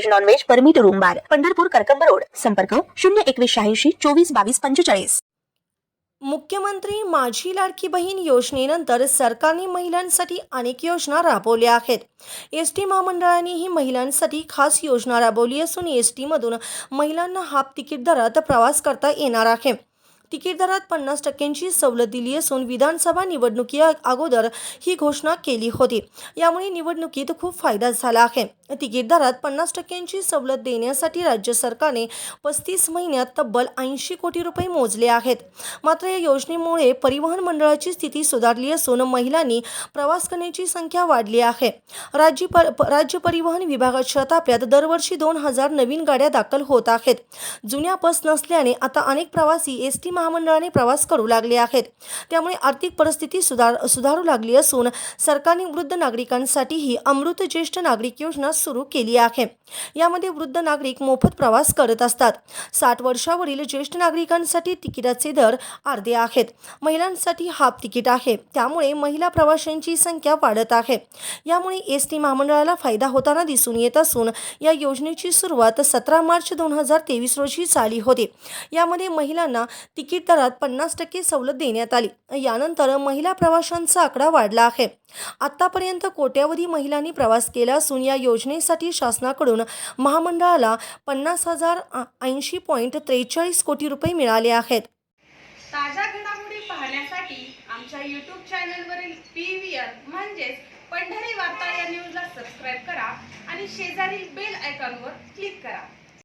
veg non veg permit room bar Pandharpur Karkamb road. संपर्क शून्य एकवीस शहाऐंशी चोवीस बावीस पंचेचाळीस. मुख्यमंत्री माझी लाडकी बहीण योजनेनंतर सरकारने महिलांसाठी अनेक योजना राबवल्या आहेत. एस टी महामंडळाने ही महिलांसाठी खास योजना राबवली असून एस टीमधून महिलांना हाफ तिकीट दरात प्रवास करता येणार आहे. तिकीट दरात पन्नास टक्क्यांची सवलत दिली असून विधानसभा निवडणुकी अगोदर ही घोषणा केली होती. यामुळे निवडणुकीत खूप फायदा झाला आहे. तिकीट दरात पन्नास टक्क्यांची सवलत देण्यासाठी राज्य सरकारने पस्तीस महिन्यात तब्बल ऐंशी कोटी रुपये मोजले आहेत. मात्र या योजनेमुळे परिवहन मंडळाची स्थिती सुधारली असून महिलांनी प्रवास करण्याची संख्या वाढली आहे. राज्य पर राज्य परिवहन विभागाच्या ताफ्यात दरवर्षी दोन हजार नवीन गाड्या दाखल होत आहेत. जुन्या बस नसल्याने आता अनेक प्रवासी एस टी महामंडळाने प्रवास करू लागले आहेत. त्यामुळे आर्थिक परिस्थिती सुधार सुधारू लागली असून सरकारने वृद्ध नागरिकांसाठीही अमृत ज्येष्ठ नागरिक योजना सुरू केली आहे. यामध्ये वृद्ध नागरिक मोफत प्रवास करत असतात. साठ वर्षावरील ज्येष्ठ नागरिकांसाठी तिकिटाचे दर अर्धे आहेत. महिलांसाठी हाफ तिकीट आहे. त्यामुळे महिला प्रवाशांची संख्या वाढत आहे. यामुळे एस टी महामंडळाला फायदा होताना दिसून येत असून या योजनेची सुरुवात सतरा मार्च दोन हजार तेवीस रोजी झाली होती. यामध्ये महिलांना तिकीट दरात पन्नास टक्के सवलत देण्यात आली. यानंतर महिला प्रवाशांचा आकडा वाढला आहे. आतापर्यंत कोट्यावधी महिलांनी प्रवास केला असून या योजनेसाठी शासनाकडून महामंडळाला पन्नास हजार ऐंशी पॉईंट त्रेचाळीस कोटी रुपये मिळाले आहेत. ताज्या घडामोडी पाहण्यासाठी आमच्या यूट्यूब चॅनलवरील पी व्ही आर म्हणजेच पंढरी वार्ता या न्यूजला सबस्क्राईब करा आणि शेजारील बेल आयकॉनवर क्लिक करा.